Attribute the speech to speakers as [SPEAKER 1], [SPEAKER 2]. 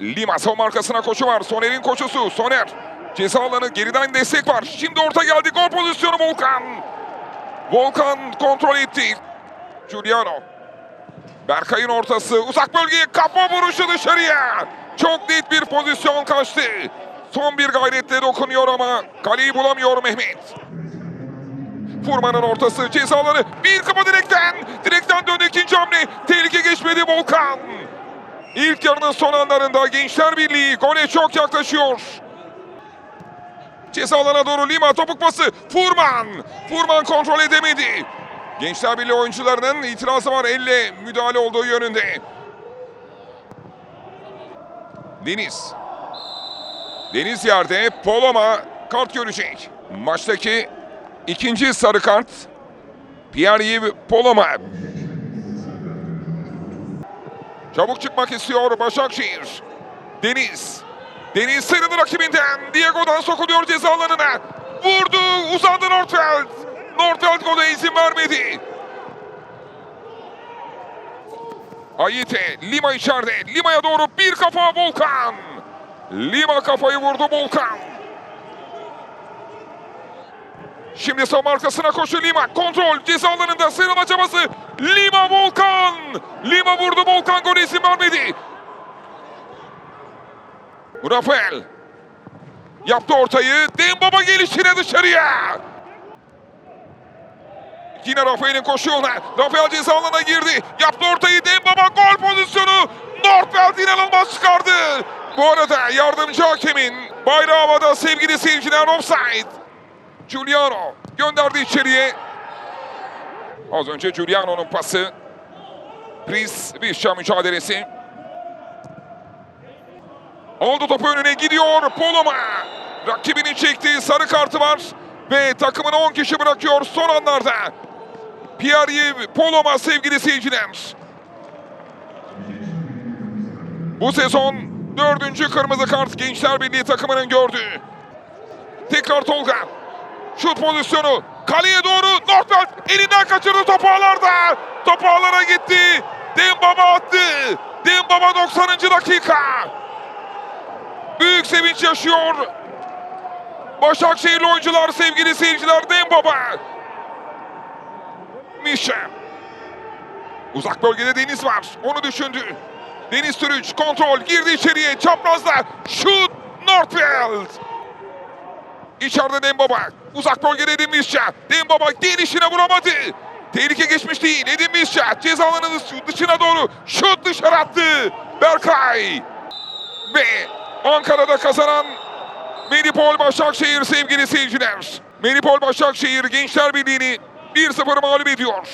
[SPEAKER 1] Lima savunma arkasına koşu var. Soner'in koşusu. Soner. Ceza alanı geriden destek var. Şimdi orta geldi. Gol pozisyonu Volkan. Volkan kontrol etti. Giuliano. Berkay'ın ortası. Uzak bölgeye kafa vuruşu dışarıya. Çok net bir pozisyon kaçtı. Son bir gayretle dokunuyor ama kaleyi bulamıyor Mehmet. Furman'ın ortası ceza alanı. Bir kafa direkten. Direkten döndü ikinci hamle. Tehlike geçmedi Volkan. İlk yarının son anlarında Gençler Birliği gole çok yaklaşıyor. Ceza alana doğru Lima topuk pası. Furman. Furman kontrol edemedi. Gençler Birliği oyuncularının itirazı var elle müdahale olduğu yönünde. Deniz. Deniz yerde Poloma kart görecek. Maçtaki ikinci sarı kart Pierre-Yves Poloma. Çabuk çıkmak istiyor Başakşehir. Deniz. Deniz sıyrıldı rakibinden. Diego'dan sokuluyor ceza alanına. Vurdu. Uzandı Nordfeld. Nordfeld gole izin vermedi. Ayite. Lima içeride. Lima'ya doğru bir kafa Volkan. Lima kafayı vurdu Volkan. Şimdi savunma arkasına koşu Lima. Kontrol ceza alanında sıyrılma çabası. Lima Volkan. Lima vurdu Volkan gol izin vermedi. Rafael. Yaptı ortayı. Dembaba gelişine dışarıya. Yine Rafael'in koşu yoluna. Rafael ceza alanına girdi. Yaptı ortayı. Dembaba gol pozisyonu. Nordfeld inanılmaz çıkardı. Bu arada yardımcı hakemin bayrağı havada sevgili seyirciler offside. Giuliano gönderdi içeriye. Az önce Giuliano'nun pası. Pris Vişça mücadelesi. Aldı topu önüne gidiyor Poloma. Rakibinin çektiği sarı kartı var. Ve takımını 10 kişi bırakıyor son anlarda. Pierre Poloma sevgili seyirciler. Bu sezon dördüncü kırmızı kart Gençler Birliği takımının gördüğü. Tekrar Tolga. Şut pozisyonu. Kaleye doğru Nordfeld elinden kaçırdı topu ağlarda. Topu ağlara gitti. Dembaba attı. Dembaba 90. dakika. Büyük sevinç yaşıyor. Başakşehirli oyuncular sevgili seyirciler Dembaba. Mişe. Uzak bölgede Deniz var. Onu düşündü. Deniz Türüç kontrol girdi içeriye. Çaprazda şut Nordfeld. İçeride Dembaba. Uzak bölgede Edin Misça. Dembaba gelişine vuramadı. Tehlike geçmiş değil. Edin Misça ceza alanının dışına doğru şut dışarı attı. Berkay. Ve Ankara'da kazanan Medipol Başakşehir sevgili seyirciler. Medipol Başakşehir Gençler Birliği'ni 1-0 mağlup ediyor.